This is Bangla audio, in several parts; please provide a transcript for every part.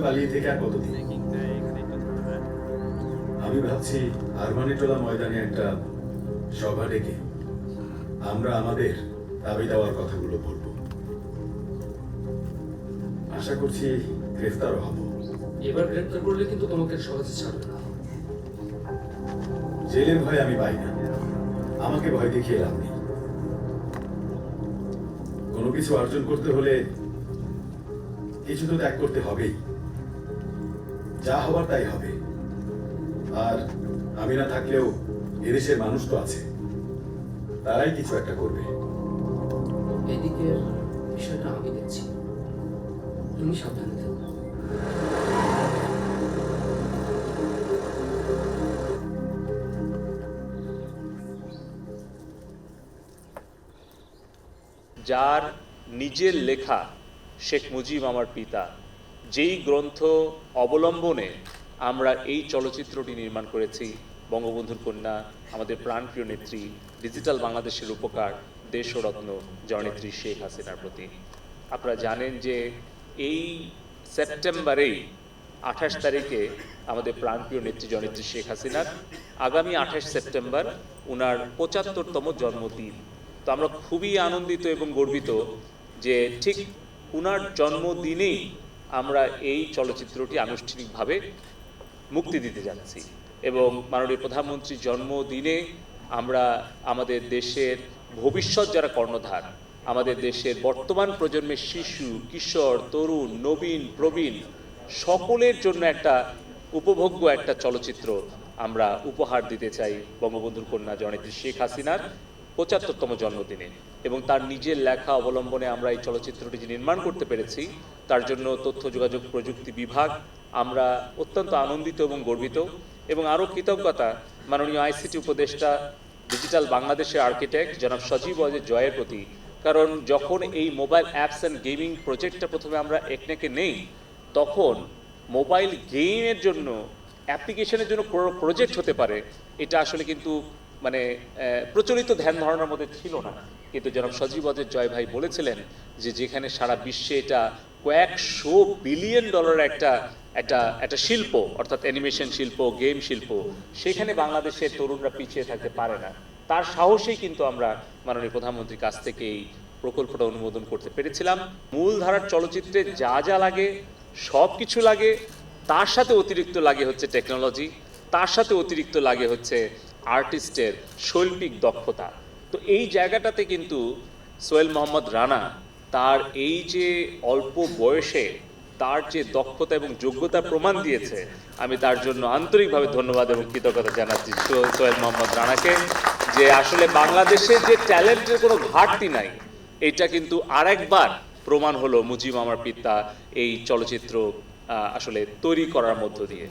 পালিয়ে থেকে আর কতদিন? আমি ভাবছি আরমানিটোলা ময়দানে একটা সভা ডেকে আমরা আমাদের দাবি দেওয়ার কথাগুলো বলব। আশা করছি গ্রেফতারও হব। এবার গ্রেপ্তার করলে কিন্তু তোমাকে সহজে ছাড়বে না। জেলের ভয় আমি পাই না। আমাকে ভয় দেখিয়ে লাভ নেই। কোনো কিছু অর্জন করতে হলে কিছু তো ত্যাগ করতে হবেই। যা হবার তাই হবে। আর আমি না থাকলেও এদেশের মানুষ তো আছে। তারাই কিছু একটা করবে। এদিকের বিষয়টা আমি দেখছি। তুমি সাবধানে থেকো। যার নিজের লেখা শেখ মুজিব আমার পিতা। যেই গ্রন্থ অবলম্বনে আমরা এই চলচ্চিত্রটি নির্মাণ করেছি, বঙ্গবন্ধুর কন্যা, আমাদের প্রাণপ্রিয় নেত্রী, ডিজিটাল বাংলাদেশের উপকার দেশরত্ন জননেত্রী শেখ হাসিনার প্রতি। আপনারা জানেন যে এই সেপ্টেম্বরেই আঠাশ তারিখে আমাদের প্রাণপ্রিয় নেত্রী জননেত্রী শেখ হাসিনার আগামী আঠাশ সেপ্টেম্বর ওনার পঁচাত্তরতম জন্মদিন। তো আমরা খুবই আনন্দিত এবং গর্বিত যে ঠিক উনার জন্মদিনেই আমরা এই চলচ্চিত্রটি আনুষ্ঠানিকভাবে মুক্তি দিতে যাচ্ছি। এবং মাননীয় প্রধানমন্ত্রীর জন্মদিনে আমরা আমাদের দেশের ভবিষ্যৎ যারা কর্ণধার, আমাদের দেশের বর্তমান প্রজন্মের শিশু, কিশোর, তরুণ, নবীন, প্রবীণ, সকলের জন্য একটা উপভোগ্য একটা চলচ্চিত্র আমরা উপহার দিতে চাই বঙ্গবন্ধুর কন্যা জননেত্রী শেখ হাসিনার। পঁচাত্তরতম জন্মদিনে। এবং তার নিজের লেখা অবলম্বনে আমরা এই চলচ্চিত্রটি যে নির্মাণ করতে পেরেছি, তার জন্য তথ্য, যোগাযোগ, প্রযুক্তি বিভাগ, আমরা অত্যন্ত আনন্দিত এবং গর্বিত। এবং আরও কৃতজ্ঞতা মাননীয় আইসিটি উপদেষ্টা, ডিজিটাল বাংলাদেশের আর্কিটেক্ট জনাব সজীব অজয় জয়ের প্রতি। কারণ যখন এই মোবাইল অ্যাপস অ্যান্ড গেমিং প্রজেক্টটা প্রথমে আমরা একনেকে নেই, তখন মোবাইল গেমের জন্য, অ্যাপ্লিকেশনের জন্য প্রজেক্ট হতে পারে। এটা আসলে কিন্তু মানে প্রচলিত ধ্যান ধারণার মধ্যে ছিল না। কিন্তু জনাব সজীব অজয় জয় ভাই বলেছিলেন যে, যেখানে সারা বিশ্বে এটা কয়েকশো বিলিয়ন ডলার একটা একটা একটা শিল্প, অর্থাৎ অ্যানিমেশন শিল্প, গেম শিল্প, সেখানে বাংলাদেশের তরুণরা পিছিয়ে থাকতে পারে না। তার সাহসেই কিন্তু আমরা মাননীয় প্রধানমন্ত্রীর কাছ থেকে এই প্রকল্পটা অনুমোদন করতে পেরেছিলাম। মূল ধারার চলচ্চিত্রে যা যা লাগে, সব কিছু লাগে, তার সাথে অতিরিক্ত লাগে হচ্ছে টেকনোলজি, তার সাথে অতিরিক্ত লাগে হচ্ছে আর্টিস্টের শৈল্পিক দক্ষতা। তো এই জায়গাটাতে কিন্তু সোহেল মোহাম্মদ রানা তার এই যে অল্প বয়সে তার যে দক্ষতা এবং যোগ্যতা প্রমাণ দিয়েছে, আমি তার জন্য আন্তরিকভাবে ধন্যবাদ এবং কৃতজ্ঞতা জানাচ্ছি সোহেল মোহাম্মদ রানাকে যে আসলে বাংলাদেশে যে ট্যালেন্টের কোনো ঘাটতি নাই, এটা কিন্তু আরেকবার প্রমাণ হলো মুজিব আমার পিতা এই চলচ্চিত্র আসলে তৈরি করার মধ্য দিয়ে।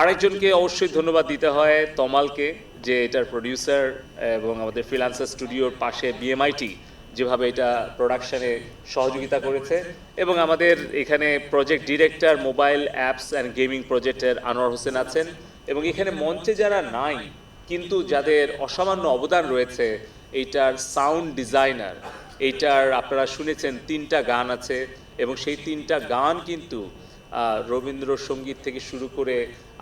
আরেকজনকে অবশ্যই ধন্যবাদ দিতে হয় তমালকে। যে এটার প্রডিউসার এবং আমাদের ফ্রিলান্সার স্টুডিওর পাশে বিএমআইটি যেভাবে এটা প্রোডাকশানে সহযোগিতা করেছে এবং আমাদের এখানে project director mobile apps and gaming প্রজেক্টের আনোয়ার হোসেন আছেন এবং এখানে মঞ্চে যারা নাই, কিন্তু যাদের অসামান্য অবদান রয়েছে, এইটার সাউন্ড ডিজাইনার এইটার আপনারা শুনেছেন তিনটা গান আছে এবং সেই তিনটা গান কিন্তু রবীন্দ্রসঙ্গীত থেকে শুরু করে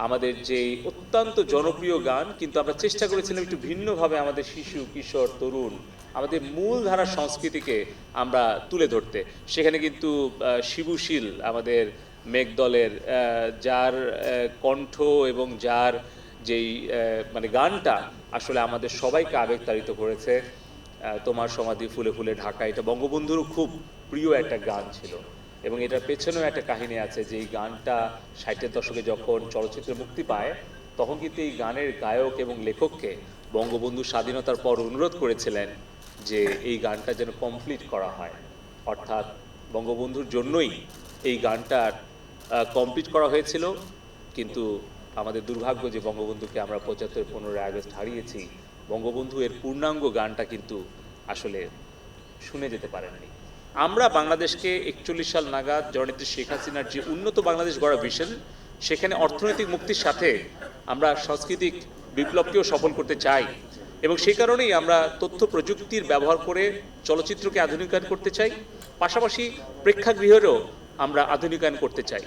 আমাদের যে অত্যন্ত জনপ্রিয় গান, কিন্তু আমরা চেষ্টা করেছিলাম একটু ভিন্নভাবে আমাদের শিশু, কিশোর, তরুণ, আমাদের মূল ধারার সংস্কৃতিকে আমরা তুলে ধরতে। সেখানে কিন্তু শিবুশীল আমাদের মেঘদলের যার কণ্ঠ এবং যার যেই মানে গানটা আসলে আমাদের সবাইকে আবেগতাড়িত করেছে। তোমার সমাধি ফুলে ফুলে ঢাকা, এটা বঙ্গবন্ধুরও খুব প্রিয় একটা গান ছিল। এবং এটার পেছনেও একটা কাহিনী আছে যে এই গানটা ষাটের দশকে যখন চলচ্চিত্র মুক্তি পায়, তখন কিন্তু এই গানের গায়ক এবং লেখককে বঙ্গবন্ধু স্বাধীনতার পর অনুরোধ করেছিলেন যে এই গানটা যেন কমপ্লিট করা হয়। অর্থাৎ বঙ্গবন্ধুর জন্যই এই গানটার কমপ্লিট করা হয়েছিল। কিন্তু আমাদের দুর্ভাগ্য যে বঙ্গবন্ধুকে আমরা পঁচাত্তর, পনেরোই আগস্ট হারিয়েছি, বঙ্গবন্ধু এর পূর্ণাঙ্গ গানটা কিন্তু আসলে শুনে যেতে পারেননি। আমরা বাংলাদেশকে একচল্লিশ সাল নাগাদ জননেত্রী শেখ হাসিনার যে উন্নত বাংলাদেশ গড়া ভিশন সেখানে অর্থনৈতিক মুক্তির সাথে আমরা সাংস্কৃতিক বিপ্লবকেও সফল করতে চাই। এবং সেই কারণেই আমরা তথ্য প্রযুক্তির ব্যবহার করে চলচ্চিত্রকে আধুনিকায়ন করতে চাই। পাশাপাশি প্রেক্ষাগৃহেরও আমরা আধুনিকায়ন করতে চাই।